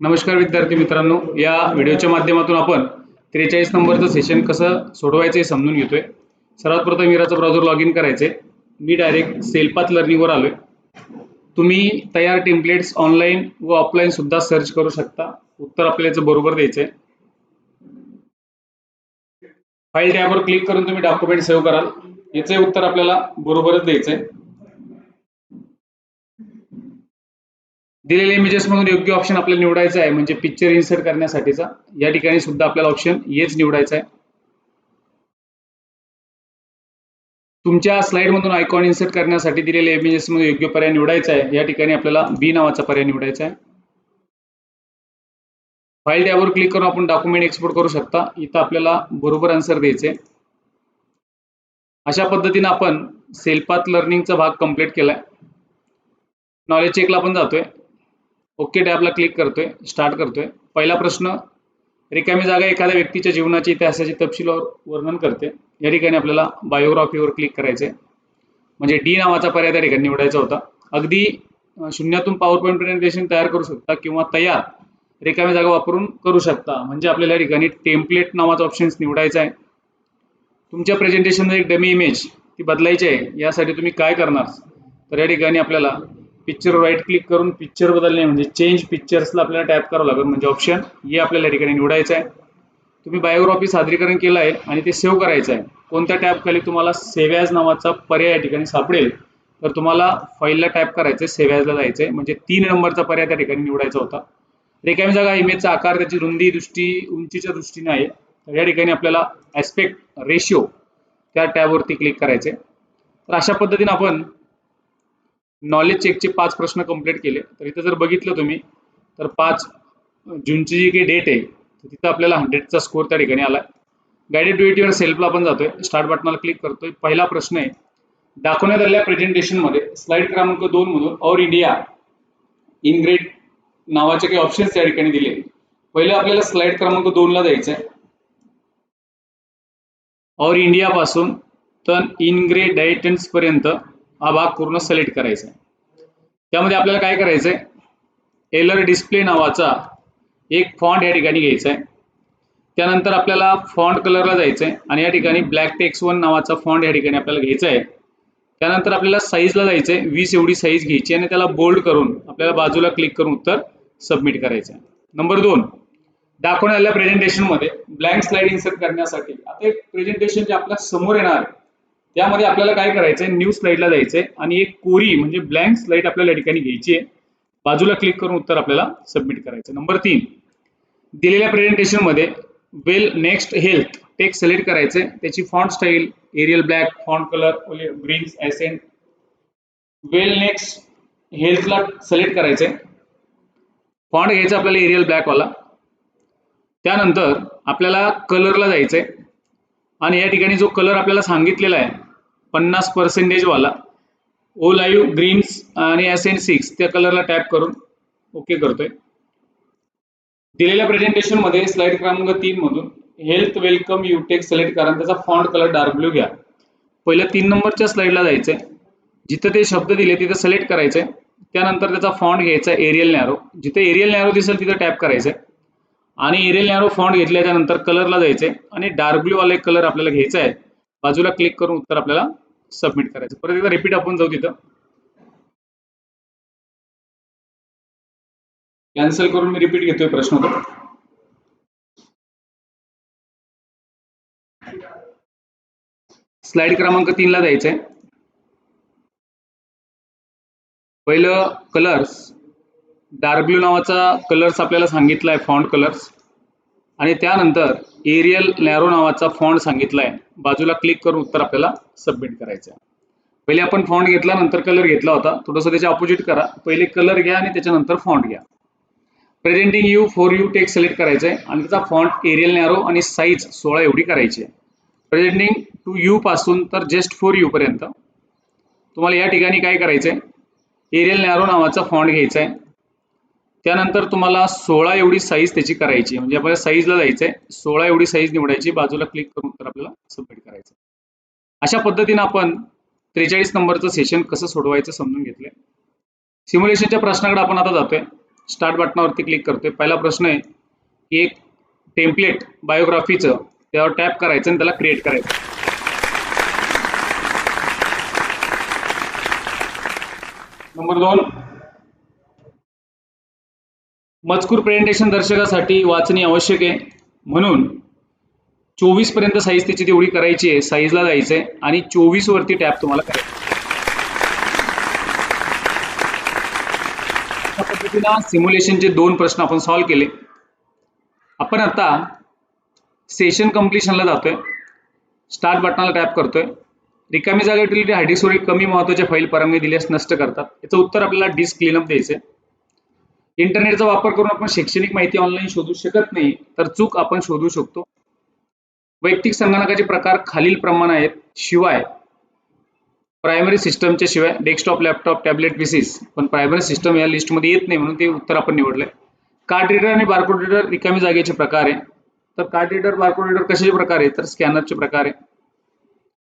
नमस्कार विद्यार्थी मित्रांनो. या व्हिडिओच्या माध्यमातून आपण त्रेचाळीस नंबरचं सेशन कसं सोडवायचं हे समजून घेतोय. सर्वात प्रथम मिराचं ब्राउझर लॉग इन करायचे मी डायरेक्ट सेलपात लर्निंगवर आलोय. तुम्ही तयार टेम्पलेट्स ऑनलाईन व ऑफलाईन सुद्धा सर्च करू शकता. उत्तर आपल्याचं बरोबर द्यायचंय. फाईल टॅबवर क्लिक करून तुम्ही डॉक्युमेंट सेव्ह कराल. याचे उत्तर आपल्याला बरोबरच द्यायचंय. दिलेल्या इमेजेस मधून योग्य ऑप्शन आपल्याला निवडायचा आहे. म्हणजे पिक्चर इन्सर्ट करण्यासाठीचा. या ठिकाणी सुद्धा आपल्याला ऑप्शन हेच निवडायचा आहे. तुमच्या स्लाइड मधून आयकॉन इन्सर्ट करण्यासाठी दिलेल्या इमेजेस मध्ये योग्य पर्याय निवडायचा आहे. या ठिकाणी आपल्याला बी नावाचा पर्याय निवडायचा आहे. फाईल टॅबवर क्लिक करून आपण डॉक्युमेंट एक्सपोर्ट करू शकता. इथं आपल्याला बरोबर आन्सर द्यायचे. अशा पद्धतीने आपण सेल्फात लर्निंगचा भाग कंप्लीट केलाय. नॉलेज चेकला आपण जातोय. ओके टॅबला क्लिक करतोय स्टार्ट करतोय. पहिला प्रश्न रिकामी जागा एखाद्या व्यक्तीच्या जीवनाची इतिहासाची तपशीलवार वर्णन करते. या ठिकाणी आपल्याला बायोग्राफीवर क्लिक करायचंय. म्हणजे डी नावाचा पर्याय त्या ठिकाणी निवडायचा होता. अगदी शून्यातून पॉवर पॉईंट प्रेझेंटेशन तयार करू शकता किंवा तयार रिकामी जागा वापरून करू शकता. म्हणजे आपल्याला या ठिकाणी टेम्पलेट नावाचा ऑप्शन्स निवडायचा आहे. तुमच्या प्रेझेंटेशनमध्ये एक डमी इमेज ती बदलायची आहे. यासाठी तुम्ही काय करणार? तर या ठिकाणी आपल्याला पिक्चर राईट क्लिक करून पिक्चर बदलणे म्हणजे चेंज पिक्चर्सला आपल्याला टॅप करावं लागेल. म्हणजे ऑप्शन हे आपल्याला या ठिकाणी निवडायचं आहे. तुम्ही बायोग्राफी सादरीकरण केलं आहे आणि ते सेव्ह करायचं आहे. कोणत्या टॅबखाली तुम्हाला सेव्याज नावाचा पर्याय या ठिकाणी सापडेल? तर तुम्हाला फाईलला टॅप करायचं आहे सेव्याजला जायचं आहे. म्हणजे तीन नंबरचा पर्याय त्या ठिकाणी निवडायचा होता. रिकामी जागा इमेजचा आकार त्याची रुंदी दृष्टी उंचीच्या दृष्टीने आहे. तर या ठिकाणी आपल्याला ॲस्पेक्ट रेशिओ त्या टॅबवरती क्लिक करायचे तर अशा पद्धतीने आपण नॉलेज चेकचे पाच प्रश्न कंप्लीट केले. तर इथं जर बघितलं तुम्ही तर पाच जूनची जी काही डेट आहे तर तिथं आपल्याला हंड्रेडचा स्कोर त्या ठिकाणी आला गायडेड ट्वेंटीवर सेल्फला आपण जातोय. स्टार्ट बटनाला क्लिक करतोय. पहिला प्रश्न आहे दाखवण्यात आलेल्या प्रेझेंटेशनमध्ये स्लाइड क्रमांक दोन मधून और इंडिया इन ग्रेड नावाचे काही ऑप्शन्स त्या ठिकाणी दिले. पहिले आपल्याला स्लाइड क्रमांक दोनला जायचं आहे ऑर इंडिया पासून तर इनग्रेडायटन्स पर्यंत हा भाग पूर्ण सिलेक्ट करायचा आहे. त्यामध्ये आपल्याला काय करायचंय? एलर डिस्प्ले नावाचा एक फॉन्ट या ठिकाणी घ्यायचा आहे त्यानंतर आपल्याला फॉन्ट कलरला जायचं आहे आणि या ठिकाणी ब्लॅक टेक्स वन नावाचा फॉन्ट या ठिकाणी आपल्याला घ्यायचा आहे. त्यानंतर आपल्याला साईजला जायचं आहे वीस एवढी साईज घ्यायची आणि त्याला बोल्ड करून आपल्याला बाजूला क्लिक करून उत्तर सबमिट करायचं आहे. नंबर दोन दाखवण्यात आलेल्या प्रेझेंटेशनमध्ये ब्लँक स्लाइड इन्सर्ट करण्यासाठी आता एक प्रेझेंटेशन जे आपल्यासमोर येणार आहे त्यामध्ये आपल्याला काय करायचंय? न्यू स्लाइडला जायचंय आणि एक कोरी म्हणजे ब्लँक स्लाइड आपल्याला या ठिकाणी घ्यायची आहे. बाजूला क्लिक करून उत्तर आपल्याला सबमिट करायचं नंबर तीन दिलेल्या प्रेझेंटेशनमध्ये well next health text select करायचंय. त्याची font style Arial black font colour green accent well next हेल्थला select करायचंय. फॉन्ट घ्यायचा आपल्याला एरियल ब्लॅकवाला त्यानंतर आपल्याला कलरला जायचंय. आणि या ठिकाणी जो कलर आपल्याला सांगितलेला आहे पन्नास पर्सेंटेज वाला. ओ लाईव्ह ग्रीन्स आणि ॲसेंट सिक्स त्या कलरला टॅप करून ओके करतोय. दिलेल्या प्रेझेंटेशनमध्ये स्लाइड क्रमांक तीन मधून health welcome you tech select करा त्याचा फॉन्ट कलर डार्क ब्ल्यू घ्या. पहिल्या तीन नंबरच्या स्लाइडला जायचंय. जिथं ते शब्द दिले तिथं सिलेक्ट करायचंय. त्यानंतर त्याचा फॉन्ट घ्यायचा एरियल नॅरो जिथे एरियल नॅरो दिसेल तिथं टॅप करायचंय. आणि एरियल नॅरो फॉन्ट घेतल्याच्या नंतर कलरला जायचंय. आणि डार्क ब्ल्यू वाला एक कलर आपल्याला घ्यायचा आहे. बाजूला क्लिक करून उत्तर आपल्याला सबमिट करायचं. परत एकदा रिपीट आपण जाऊ तिथं. कॅन्सल करून मी रिपीट घेतोय प्रश्न तो. स्लाइड क्रमांक तीन ला जायचंय पहिलं कलर्स डार्क ब्ल्यू नावाचा कलर्स आपल्याला सांगितलाय फॉन्ट कलर्स आणि त्यानंतर एरियल नॅरो नावाचा फॉन्ट सांगितला आहे बाजूला क्लिक करून उत्तर आपल्याला सबमिट करायचं आहे पहिले आपण फॉन्ट घेतला नंतर कलर घेतला होता. थोडंसं त्याच्या ऑपोजिट करा. पहिले कलर घ्या आणि त्याच्यानंतर फॉन्ट घ्या. Presenting you for you take select करायचं आहे आणि त्याचा फॉन्ट एरियल नॅरो आणि साईज सोळा एवढी करायची आहे. प्रेझेंटिंग टू यू पासून तर जस्ट फोर यू पर्यंत. तुम्हाला या ठिकाणी काय करायचं आहे एरियल नॅरो नावाचा फॉन्ट घ्यायचा आहे त्यानंतर तुम्हाला सोळा एवढी साईज त्याची करायची म्हणजे आपल्याला साईजला जायचं आहे सोळा एवढी साईज निवडायची. बाजूला क्लिक करून तर आपल्याला सबमिट करायचं. अशा पद्धतीने आपण त्रेचाळीस नंबरचं सेशन कसं सोडवायचं समजून घेतलंय. सिम्युलेशनच्या प्रश्नाकडे आपण आता जातोय. स्टार्ट बटनावरती क्लिक करतोय. पहिला प्रश्न आहे की एक टेम्पलेट बायोग्राफीचं त्यावर टॅप करायचं आणि त्याला क्रिएट करायचं. नंबर दोन मजकूर प्रेझेंटेशन दर्शकासाठी वाचणे आवश्यक आहे. म्हणून चोवीसपर्यंत साईज त्याची तेवढी करायची आहे. साईजला जायचं आहे. आणि चोवीस वरती टॅप तुम्हाला करायचं अशा पद्धतीनं सिम्युलेशनचे दोन प्रश्न आपण सॉल्व्ह केले. आपण आता सेशन कम्प्लिशनला जातोय. स्टार्ट बटनाला टॅप करतोय. रिकामी जागा युटिलिटी हार्डिस्कवर कमी महत्त्वाच्या फाईल परवानगी दिल्यास नष्ट करतात. याचं उत्तर आपल्याला डिस्क क्लीनअप आहे इंटरनेटचा वापर करून आपण शैक्षणिक माहिती ऑनलाईन शोधू शकत नाही तर चूक आपण शोधू शकतो. वैयक्तिक संगणकाचे प्रकार खालील प्रमाण आहेत. शिवाय प्रायमरी सिस्टमच्या शिवाय डेस्कटॉप लॅपटॉप टॅबलेट पीसीस पण प्रायमरी सिस्टम या लिस्टमध्ये येत नाही म्हणून ते उत्तर आपण निवडलंय. कार्ड रीडर आणि बारकोड रीडर रिकामी जागेचे प्रकार आहे. तर कार्ड रीडर बारकोड रीडर कशाचे प्रकार आहे तर स्कॅनरचे प्रकार आहे.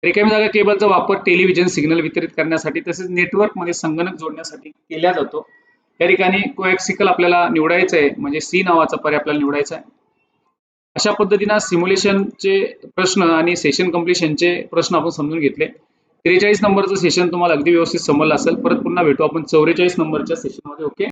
रिकामी जागा केबलचा वापर टेलिव्हिजन सिग्नल वितरित करण्यासाठी तसेच नेटवर्कमध्ये संगणक जोडण्यासाठी केला जातो. या ठिकाणी कोएक्सिकल आपल्याला निवडायचं आहे म्हणजे सी नावाचा पर्याय आपल्याला निवडायचा आहे अशा पद्धतीनं सिम्युलेशनचे प्रश्न आणि सेशन कम्प्लिशनचे प्रश्न आपण समजून घेतले. त्रेचाळीस नंबरचं सेशन तुम्हाला अगदी व्यवस्थित समजलं असेल. परत पुन्हा भेटू. आपण चौवेचाळीस नंबरच्या सेशनमध्ये ओके